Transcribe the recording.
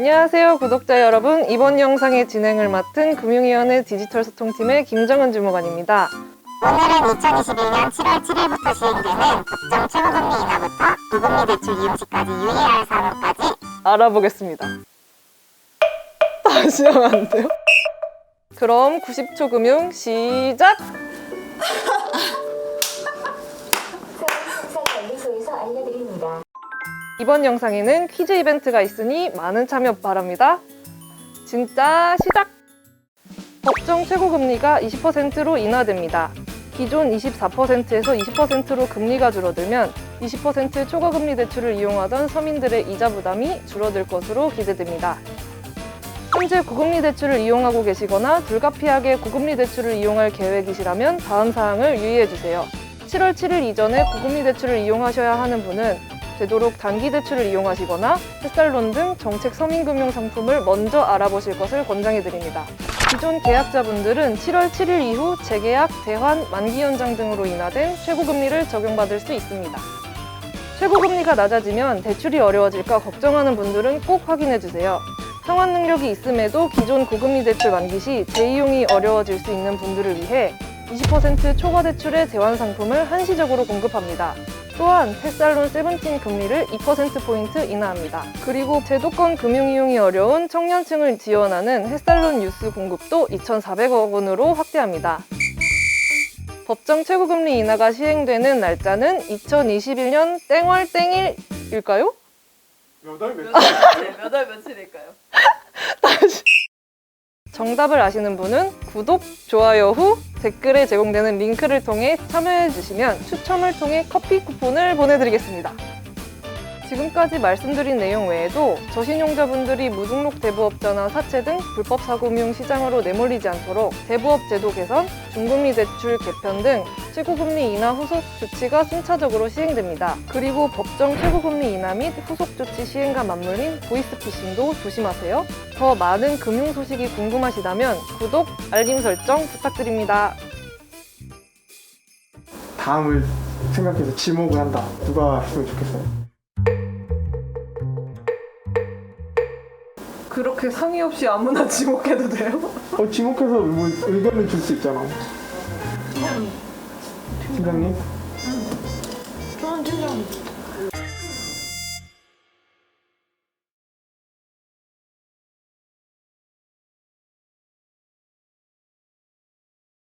안녕하세요 구독자 여러분 이번 영상의 진행을 맡은 금융위원회 디지털 소통팀의 김정은 주무관입니다 오늘은 2021년 7월 7일부터 시행되는 법정 최고금리 인하부터 고금리 대출 이용시까지 유의해야 할 사항까지 알아보겠습니다 다시 하면 안 돼요? 그럼 90초 금융 시작! 관리소에서 알려드립니다. 이번 영상에는 퀴즈 이벤트가 있으니 많은 참여 바랍니다. 진짜 시작! 법정 최고금리가 20%로 인하됩니다. 기존 24%에서 20%로 금리가 줄어들면 20% 초과금리 대출을 이용하던 서민들의 이자 부담이 줄어들 것으로 기대됩니다. 현재 고금리 대출을 이용하고 계시거나 불가피하게 고금리 대출을 이용할 계획이시라면 다음 사항을 유의해 주세요. 7월 7일 이전에 고금리 대출을 이용하셔야 하는 분은 되도록 단기 대출을 이용하시거나 햇살론 등 정책 서민금융 상품을 먼저 알아보실 것을 권장해 드립니다. 기존 계약자분들은 7월 7일 이후 재계약, 대환, 만기 연장 등으로 인하된 최고금리를 적용받을 수 있습니다. 최고금리가 낮아지면 대출이 어려워질까 걱정하는 분들은 꼭 확인해 주세요. 상환 능력이 있음에도 기존 고금리 대출 만기 시 재이용이 어려워질 수 있는 분들을 위해 20% 초과 대출의 대환 상품을 한시적으로 공급합니다. 또한 햇살론 세븐틴 금리를 2%포인트 인하합니다. 그리고 제도권 금융 이용이 어려운 청년층을 지원하는 햇살론 뉴스 공급도 2,400억 원으로 확대합니다. 법정 최고금리 인하가 시행되는 날짜는 2021년 땡월 땡일일까요? 몇월 며칠? 몇월 며칠일까요? 정답을 아시는 분은 구독, 좋아요 후 댓글에 제공되는 링크를 통해 참여해 주시면 추첨을 통해 커피 쿠폰을 보내드리겠습니다. 지금까지 말씀드린 내용 외에도 저신용자분들이 무등록 대부업자나 사채 등 불법 사금융 시장으로 내몰리지 않도록 대부업 제도 개선, 중금리 대출 개편 등 최고금리 인하 후속 조치가 순차적으로 시행됩니다. 그리고 법정 최고금리 인하 및 후속 조치 시행과 맞물린 보이스피싱도 조심하세요. 더 많은 금융 소식이 궁금하시다면 구독, 알림 설정 부탁드립니다. 다음을 생각해서 지목을 한다. 누가 했으면 좋겠어요? 그렇게 상의 없이 아무나 지목해도 돼요? 어, 지목해서 뭐 의견을 줄 수 있잖아. 팀장님? 저는 팀장